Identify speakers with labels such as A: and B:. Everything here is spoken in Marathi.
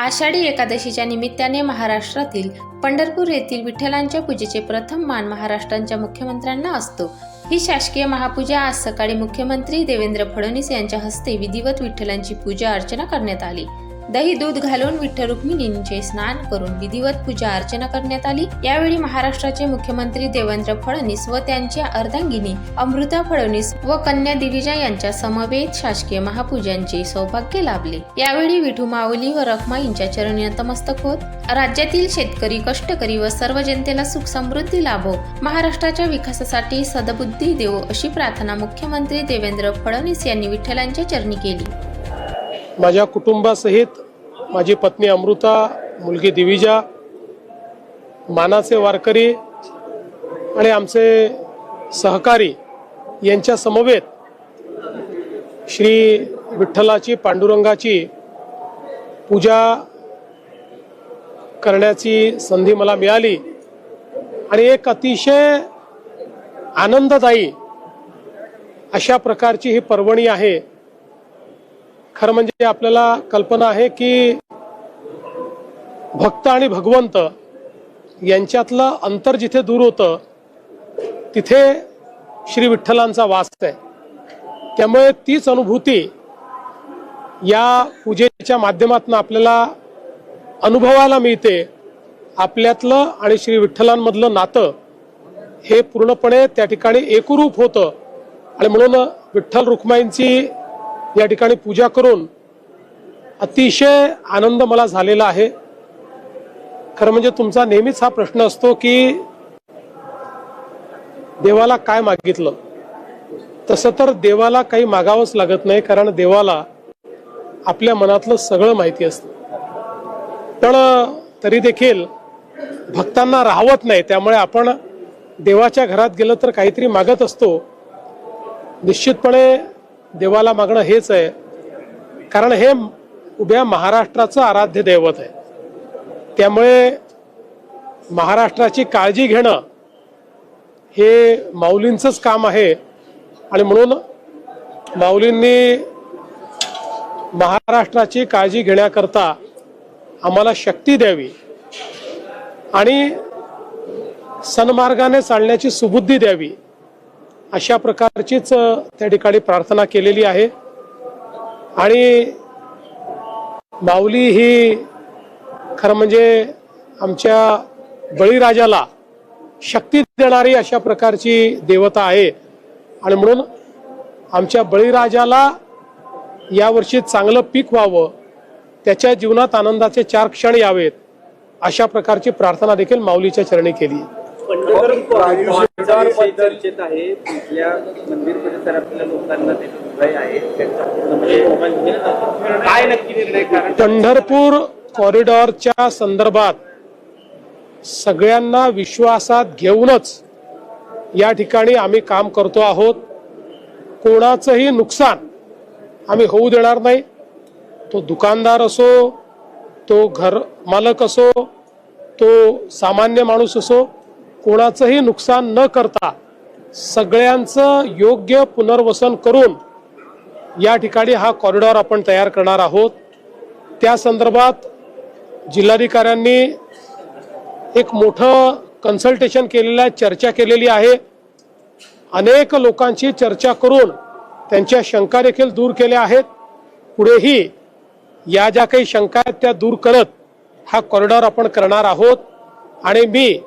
A: आषाढी एकादशीच्या निमित्ताने महाराष्ट्रातील पंढरपूर येथील विठ्ठलांच्या पूजेचे प्रथम मान महाराष्ट्राच्या मुख्यमंत्र्यांना असतो. ही शासकीय महापूजा आज सकाळी मुख्यमंत्री देवेंद्र फडणवीस यांच्या हस्ते विधिवत विठ्ठलांची पूजा अर्चना करण्यात आली. दही दूध घालून विठ्ठल रुक्मिणींचे स्नान करून विधिवत पूजा अर्चना करण्यात आली. यावेळी महाराष्ट्राचे मुख्यमंत्री देवेंद्र फडणवीस व त्यांच्या अर्धांगिनी अमृता फडणवीस व कन्या दिविजा यांच्या समवेत शासकीय महापूजांचे सौभाग्य लाभले. यावेळी विठू माऊली व रखमाईंच्या चरणी नतमस्तक होत. राज्यातील शेतकरी कष्टकरी व सर्व जनतेला सुख समृद्धी लाभो. महाराष्ट्राच्या विकासासाठी सदबुद्धी देवो अशी प्रार्थना मुख्यमंत्री देवेंद्र फडणवीस यांनी विठ्ठलांच्या चरणी केली.
B: माझ्या कुटुंबासहित माझी पत्नी अमृता मुलगी दिविजा मानाचे वारकरी आणि आमचे सहकारी यांच्या समवेत श्री विठ्ठलाची पांडुरंगाची पूजा करण्याची संधी मला मिळाली आणि एक अतिशय आनंददायी अशा प्रकारची ही पर्वणी आहे. खरं म्हणजे आपल्याला कल्पना आहे की भक्त आणि भगवंत यांच्यातलं अंतर जिथे दूर होतं तिथे श्री विठ्ठलांचा वास आहे. त्यामुळे तीच अनुभूती या पूजेच्या माध्यमातून आपल्याला अनुभवायला मिळते. आपल्यातलं आणि श्री विठ्ठलांमधलं नातं हे पूर्णपणे त्या ठिकाणी एकरूप होतं. आणि म्हणून विठ्ठल रुक्माईंची या ठिकाणी पूजा करून अतिशय आनंद मला झालेला आहे. खरं म्हणजे तुमचा नेहमीच हा प्रश्न असतो की देवाला काय मागितलं? तसं तर देवाला काही मागावंच लागत नाही कारण देवाला आपल्या मनातलं सगळं माहिती असतं. पण तरी देखील भक्तांना राहवत नाही त्यामुळे आपण देवाच्या घरात गेलं तर काहीतरी मागत असतो. निश्चितपणे देवाला मागणं हेच आहे. कारण हे उभ्या महाराष्ट्राचं आराध्य दैवत आहे. त्यामुळे महाराष्ट्राची काळजी घेणं हे माऊलींचंच काम आहे. आणि म्हणून माऊलींनी महाराष्ट्राची काळजी घेण्याकरता आम्हाला शक्ती द्यावी. आणि सन्मार्गाने चालण्याची सुबुद्धी द्यावी. अशा प्रकारचीच त्या ठिकाणी प्रार्थना केलेली आहे. आणि माऊली ही खरं म्हणजे आमच्या बळीराजाला शक्ती देणारी अशा प्रकारची देवता आहे. आणि म्हणून आमच्या बळीराजाला यावर्षी चांगलं पीक व्हावं त्याच्या जीवनात आनंदाचे चार क्षण यावेत अशा प्रकारची प्रार्थना देखील माऊलीच्या चरणी केली.
C: चर्चेत आहे. तिथल्या मंदिर परिसरातल्या लोकांना ते भय आहे म्हणजे काय नक्की निर्णय कारण?
B: पंढरपूर कॉरिडॉरच्या संदर्भात सगळ्यांना विश्वासात घेऊनच या ठिकाणी आम्ही काम करतो आहोत. कोणाचंही नुकसान आम्ही होऊ देणार नाही. तो दुकानदार असो तो घर मालक असो तो सामान्य माणूस असो कोणाचंही नुकसान न करता सगळ्यांचं योग्य पुनर्वसन करून या ठिकाणी हा कॉरिडॉर आपण तयार करणार आहोत. त्या संदर्भात जिल्हाधिकाऱ्यांनी एक मोठं कन्सल्टेशन केलेलं आहे चर्चा केलेली आहे. अनेक लोकांची चर्चा करून त्यांच्या शंका देखील दूर केल्या आहेत. पुढेही या ज्या काही शंका आहेत त्या दूर करत हा कॉरिडॉर आपण करणार आहोत. आणि मी